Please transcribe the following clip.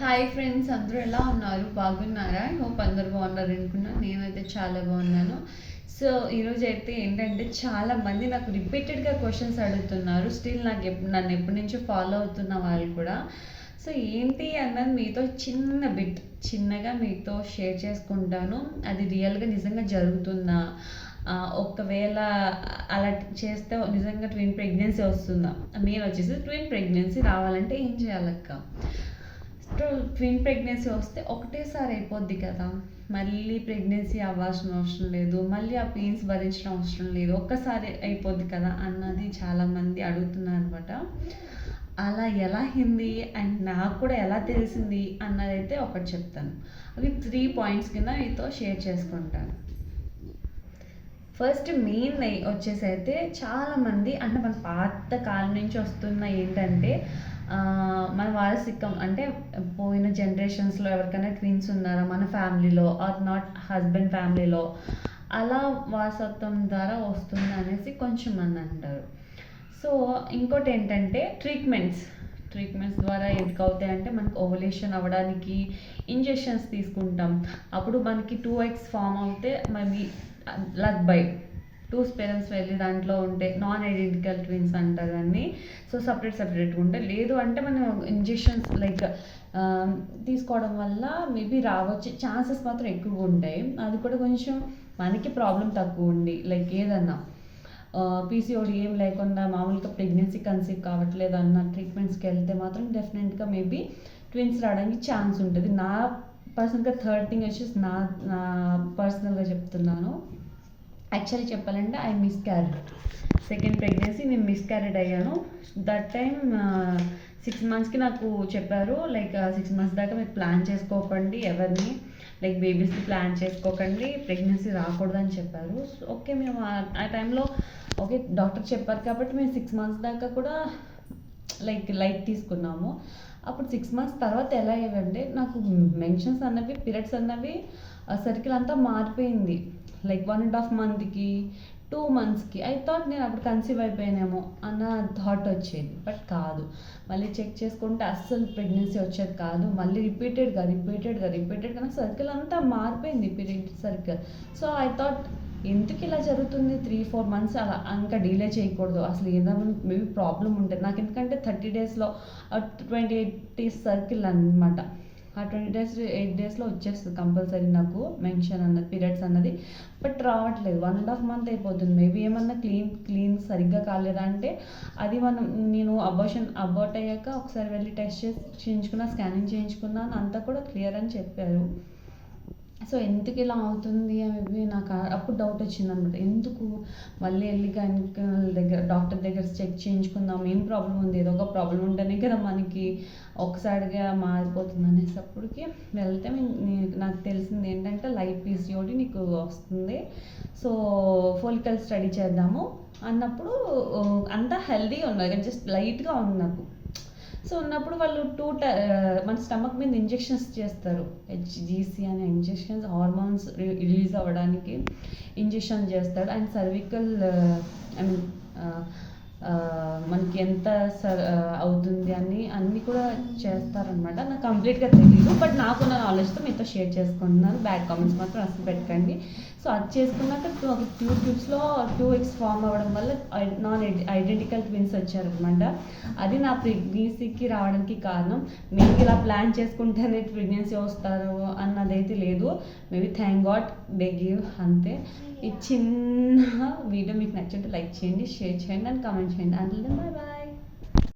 Hi friends అందరూ ఎలా ఉన్నారు? బాగున్నారా? హోప్ అందరూ బాగున్నారు అనుకున్నా. నేనైతే చాలా బాగున్నాను. సో ఈరోజు అయితే ఏంటంటే చాలా మంది నాకు రిపీటెడ్గా క్వశ్చన్స్ అడుగుతున్నారు. స్టిల్ నాకు ఎప్పుడు నన్ను ఎప్పటి నుంచో ఫాలో అవుతున్న వాళ్ళు కూడా. సో ఏంటి అన్నది మీతో చిన్న బిట్ చిన్నగా మీతో షేర్ చేసుకుంటాను. అది రియల్గా నిజంగా జరుగుతుందా? ఒకవేళ అలా చేస్తే నిజంగా ట్విన్ ప్రెగ్నెన్సీ వస్తుందా? మెయిన్ వచ్చేసి ట్విన్ ప్రెగ్నెన్సీ రావాలంటే ఏం చేయాలక్క? ట్విన్ ప్రెగ్నెన్సీ వస్తే ఒకటేసారి అయిపోద్ది కదా. మళ్ళీ ప్రెగ్నెన్సీ అవ్వాల్సిన అవసరం లేదు. మళ్ళీ ఆ పెయిన్స్ భరించడం అవసరం లేదు. ఒక్కసారి అయిపోద్ది కదా అన్నది చాలామంది అడుగుతున్నారు అనమాట అలా ఎలా అయింది? అండ్ నాకు కూడా ఎలా తెలిసింది? అన్నదైతే ఒకటి చెప్తాను. అవి త్రీ పాయింట్స్ కింద మీతో షేర్ చేసుకుంటాను. ఫస్ట్ మెయిన్ వచ్చేసి అయితే చాలామంది అంటే మన పాత కాలం నుంచి వస్తున్న ఏంటంటే మన వారసికం అంటే పోయిన జనరేషన్స్లో ఎవరికైనా ట్విన్స్ ఉన్నారా? మన ఫ్యామిలీలో ఆర్ నాట్ హస్బెండ్ ఫ్యామిలీలో అలా వారసత్వం ద్వారా వస్తుంది అనేసి కొంచెం మంది అంటారు. సో ఇంకోటి ఏంటంటే ట్రీట్మెంట్స్ ట్రీట్మెంట్స్ ద్వారా ఎందుకు అవుతాయి అంటే ఓవలేషన్ అవ్వడానికి ఇంజెక్షన్స్ తీసుకుంటాం. అప్పుడు మనకి టూ ఎక్స్ ఫామ్ అవుతే మరి లక్ బై టూ స్పెరమ్స్ వెళ్ళి దాంట్లో ఉంటే నాన్ ఐడెంటికల్ ట్విన్స్ అంటారు అన్నీ సో సపరేట్ సపరేట్గా ఉంటే లేదు అంటే మనం ఇంజెక్షన్స్ లైక్ తీసుకోవడం వల్ల మేబీ రావచ్చు ఛాన్సెస్ మాత్రం ఎక్కువగా ఉంటాయి. అది కూడా కొంచెం మనకి ప్రాబ్లం తక్కువ ఉండి లైక్ ఏదన్నా. పీసీఓడి ఏం లేకుండా మామూలుగా ప్రెగ్నెన్సీ కన్సీవ్ కావట్లేదు అన్న ట్రీట్మెంట్స్కి వెళ్తే మాత్రం డెఫినెట్గా మేబీ ట్విన్స్ రావడానికి ఛాన్స్ ఉంటుంది. నా పర్సనల్గా థర్డ్ థింగ్ వచ్చేసి నా నా పర్సనల్గా చెప్తున్నాను. యాక్చువల్లీ చెప్పాలంటే I miscarried second pregnancy నేను మిస్ క్యారెడ్ అయ్యాను దట్ టైం సిక్స్ మంత్స్కి నాకు చెప్పారు లైక్ సిక్స్ మంత్స్ దాకా మీరు ప్లాన్ చేసుకోకండి ఎవరిని. లైక్ బేబీస్ని ప్లాన్ చేసుకోకండి ప్రెగ్నెన్సీ రాకూడదని చెప్పారు. సో ఓకే మేము ఆ- ఆ టైంలో ఓకే డాక్టర్ చెప్పారు కాబట్టి మేము సిక్స్ మంత్స్ దాకా కూడా లైక్ లైట్ తీసుకున్నాము. అప్పుడు సిక్స్ మంత్స్ తర్వాత ఎలా అయ్యావంటే నాకు మెన్షన్స్ అన్నవి పీరియడ్స్ అన్నవి సర్కిల్ అంతా మారిపోయింది. లైక్ వన్ అండ్ హాఫ్ మంత్కి టూ మంత్స్కి. ఐ థాట్ నేను అప్పుడు కన్సీవ్ అయిపోయానేమో అన్న థాట్ వచ్చేది బట్ కాదు. మళ్ళీ చెక్ చేసుకుంటే అస్సలు ప్రెగ్నెన్సీ వచ్చేది కాదు. మళ్ళీ రిపీటెడ్గా రిపీటెడ్గా రిపీటెడ్గా నాకు సర్కిల్ అంతా మారిపోయింది period circle. So I thought ఎందుకు ఇలా జరుగుతుంది త్రీ ఫోర్ మంత్స్ అలా ఇంకా డిలే చేయకూడదు. అసలు ఏదైనా మేబీ ప్రాబ్లం ఉంటుంది. నాకు ఎందుకంటే థర్టీ డేస్లో ట్వంటీ ఎయిట్ డేస్ సర్కిల్ అనమాట ఆ ట్వంటీ డేస్ ఎయిట్ డేస్లో వచ్చేస్తుంది కంపల్సరీ నాకు మెన్షన్ అన్నది పీరియడ్స్ అన్నది. బట్ రావట్లేదు. వన్ అండ్ హాఫ్ మంత్ అయిపోతుంది. మేబీ ఏమన్నా క్లీన్ క్లీన్ సరిగ్గా కాలేదా అంటే అది మనం నేను అబోషన్ అబౌట్ అయ్యాక ఒకసారి వెళ్ళి టెస్ట్ చేసి చేయించుకున్నా స్కానింగ్ చేయించుకున్నాను. అంతా కూడా క్లియర్ అని చెప్పారు. సో ఎందుకు ఇలా అవుతుంది అవి నాకు అప్పుడు డౌట్ వచ్చింది అనమాట ఎందుకు మళ్ళీ వెళ్ళి గైనకాల దగ్గర డాక్టర్ దగ్గర చెక్ చేయించుకుందాం? ఏం ప్రాబ్లం ఉంది? ఏదో ఒక ప్రాబ్లం ఉంటేనే కదా మనకి ఒకసారిగా మారిపోతుంది అనేసప్పటికి వెళ్తే నాకు తెలిసింది ఏంటంటే లైఫ్ పీసీఓడి నీకు వస్తుంది. సో ఫోలికల్ స్టడీ చేద్దాము అన్నప్పుడు అంతా హెల్దీగా ఉన్నది. జస్ట్ లైట్గా ఉంది నాకు. సో ఉన్నప్పుడు వాళ్ళు టూ మన స్టమక్ మీద ఇంజెక్షన్స్ చేస్తారు. హెచ్జీసీ అనే ఇంజెక్షన్స్ హార్మోన్స్ రిలీజ్ అవ్వడానికి ఇంజెక్షన్ చేస్తాడు. అండ్ సర్వికల్ ఐ మీన్ మనకి ఎంత సర్ అవుతుంది అని అన్నీ కూడా చేస్తారనమాట నాకు కంప్లీట్గా తెలియదు బట్ నాకున్న నాలెడ్జ్తో మీతో షేర్ చేసుకుంటున్నాను. బ్యాడ్ కామెంట్స్ మాత్రం అసలు పెట్టకండి. సో అది చేసుకున్నాక టూ టూ ట్యూబ్స్లో టూ ఎక్స్ ఫామ్ అవ్వడం వల్ల నాన్ ఐడెంటికల్ ట్విన్స్ వచ్చారనమాట అది నా ప్రెగ్నెన్సీకి రావడానికి కారణం. మేము ఇలా ప్లాన్ చేసుకుంటేనే ప్రెగ్నెన్సీ వస్తారు అన్నదైతే లేదు. Maybe thank god they give అంతే. ఈ చిన్న వీడియో మీకు నచ్చింటే లైక్ చేయండి షేర్ చేయండి అండ్ కామెంట్ చేయండి. అందులో Bye bye.